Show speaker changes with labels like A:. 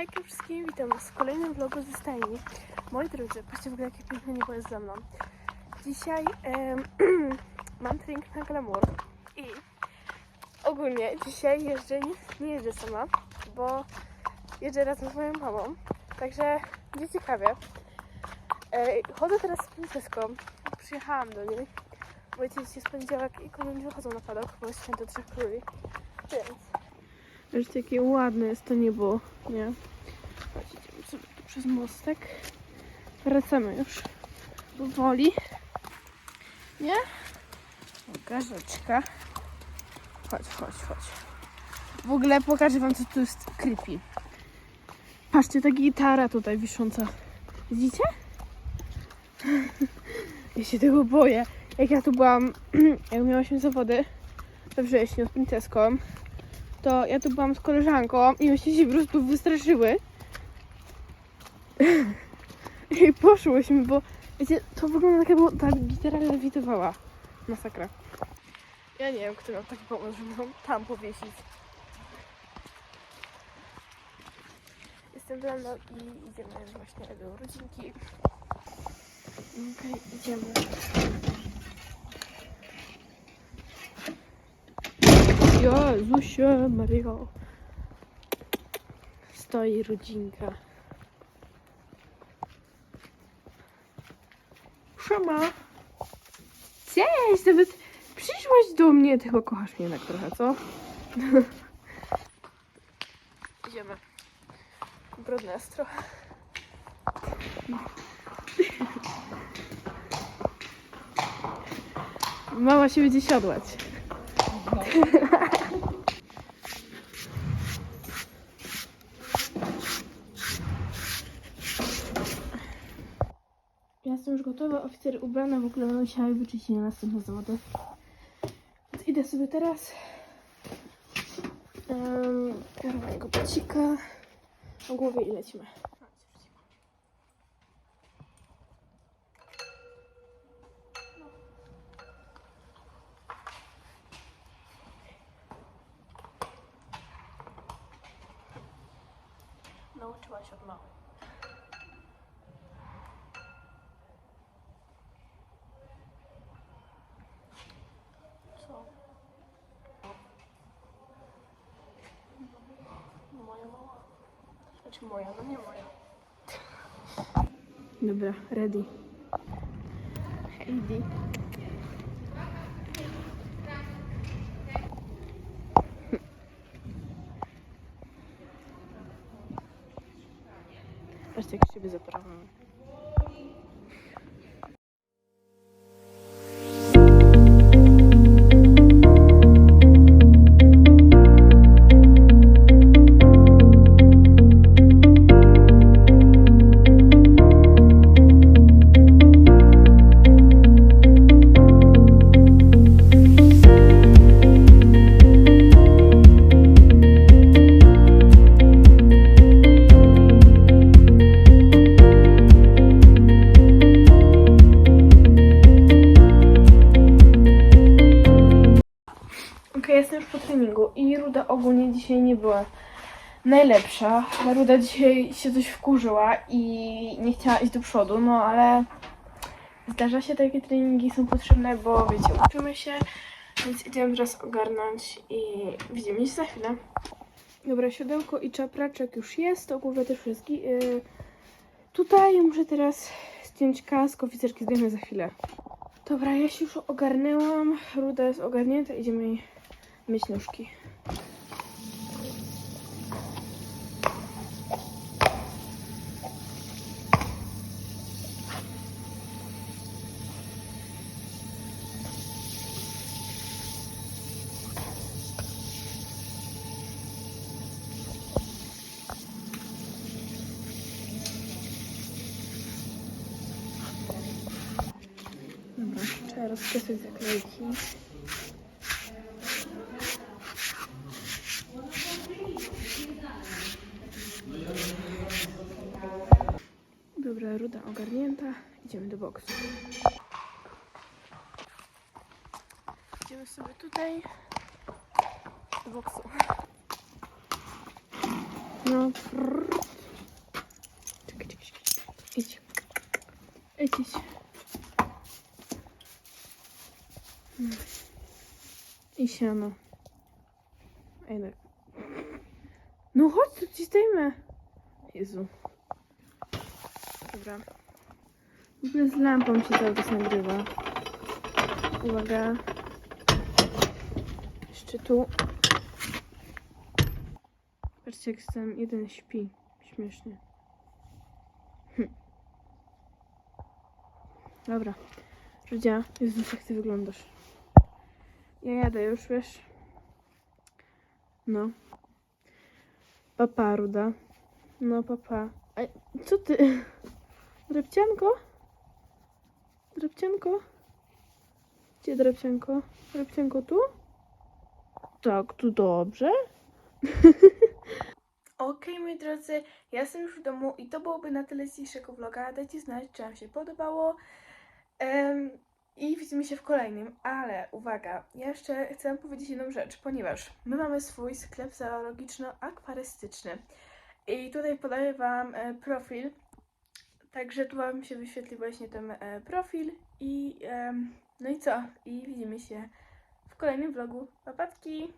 A: Hejka wszystkim, witam was w kolejnym vlogu ze stajni. Moi drodzy, patrzcie w ogóle jakie piękne niebo jest ze mną. Dzisiaj em, mam trening na glamour i ogólnie dzisiaj jeżdżę, nie, nie jeżdżę sama, bo jeżdżę razem z moją mamą, także będzie ciekawie. E, chodzę teraz z princeską, przyjechałam do niej, bo dzisiaj jest poniedziałek i konie nie wychodzą na padok, bo jest święto Trzech Króli, więc Zobaczcie, jakie ładne jest to niebo, nie? Chodź, idziemy sobie tu przez mostek. Wracamy już powoli. Nie? Garzeczka. Chodź, chodź, chodź. W ogóle pokażę wam, co tu jest creepy. Patrzcie, ta gitara tutaj wisząca. Widzicie? Ja się tego boję. Jak ja tu byłam, jak miałyśmy zawody we wrześniu z princeską, to ja tu byłam z koleżanką i myśmy się po prostu wystraszyły. I poszłyśmy, bo wiecie, to wygląda tak, jakby ta gitara lewitowała. Masakra. Ja nie wiem, kto miał taki pomysł, żeby ją tam powiesić. Jestem Blando i idziemy właśnie do rodzinki. Okej, idziemy. Jezusie Maria. Stoi rodzinka. Siema. Cześć, nawet przyszłaś do mnie. Ty chyba kochasz mnie jednak trochę, co? Idziemy. Brudne jest trochę. Mama się będzie siodłać. Ja jestem już gotowa, oficer ubrana, w ogóle będę musiała je wyczyścić na następne zawody. Więc idę sobie teraz. Um, mojego pacika na głowie i lecimy. Nauczyłaś od małej. Co? Moja mała. Znaczy moja, no nie moja. Dobra, ready. Heidi. Patrzcie, jak siebie Okej, jestem już po treningu i Ruda ogólnie dzisiaj nie była najlepsza. Ruda dzisiaj się coś wkurzyła i nie chciała iść do przodu, no ale zdarza się, takie treningi są potrzebne, bo wiecie, uczymy się, więc idziemy teraz ogarnąć i widzimy się za chwilę. Dobra, siodełko i czapraczek już jest, o głowie też wszystkie. Yy, tutaj muszę teraz zdjąć kask, oficerki zdejmę za chwilę. Dobra, ja się już ogarnęłam, Ruda jest ogarnięta, idziemy jej myć nóżki. Dobra, trzeba rozkresać zaklejki. Ruda ogarnięta. Idziemy do boksu. Idziemy sobie tutaj do boksu. No. Czekaj, czekaj, czekaj. Idź. Idź, idź. Mm. I siano. Ej, no. No chodź, tu ci zdejmę. Jezu. Dobra. W ogóle z lampą się cały czas nagrywa. Uwaga. Jeszcze tu. Patrzcie, jak ten jeden śpi. Śmiesznie. Hm. Dobra. Rudzia, Jezus, jak ty wyglądasz. Ja jadę już, wiesz. No. Papa, Ruda. No, papa. Ej, co ty? Drepcianko? Drepcianko? Gdzie drepcianko? Drepcianko tu? Tak, tu dobrze. Okej, moi drodzy, ja jestem już w domu i to byłoby na tyle z dzisiejszego vloga. Dajcie znać, czy Wam się podobało. Em, I widzimy się w kolejnym, ale uwaga, ja jeszcze chcę powiedzieć jedną rzecz, ponieważ my mamy swój sklep zoologiczno-akwarystyczny i tutaj podaję Wam e, profil, także tu Wam się wyświetli właśnie ten e, profil i em, no i co? I widzimy się w kolejnym vlogu. Papatki!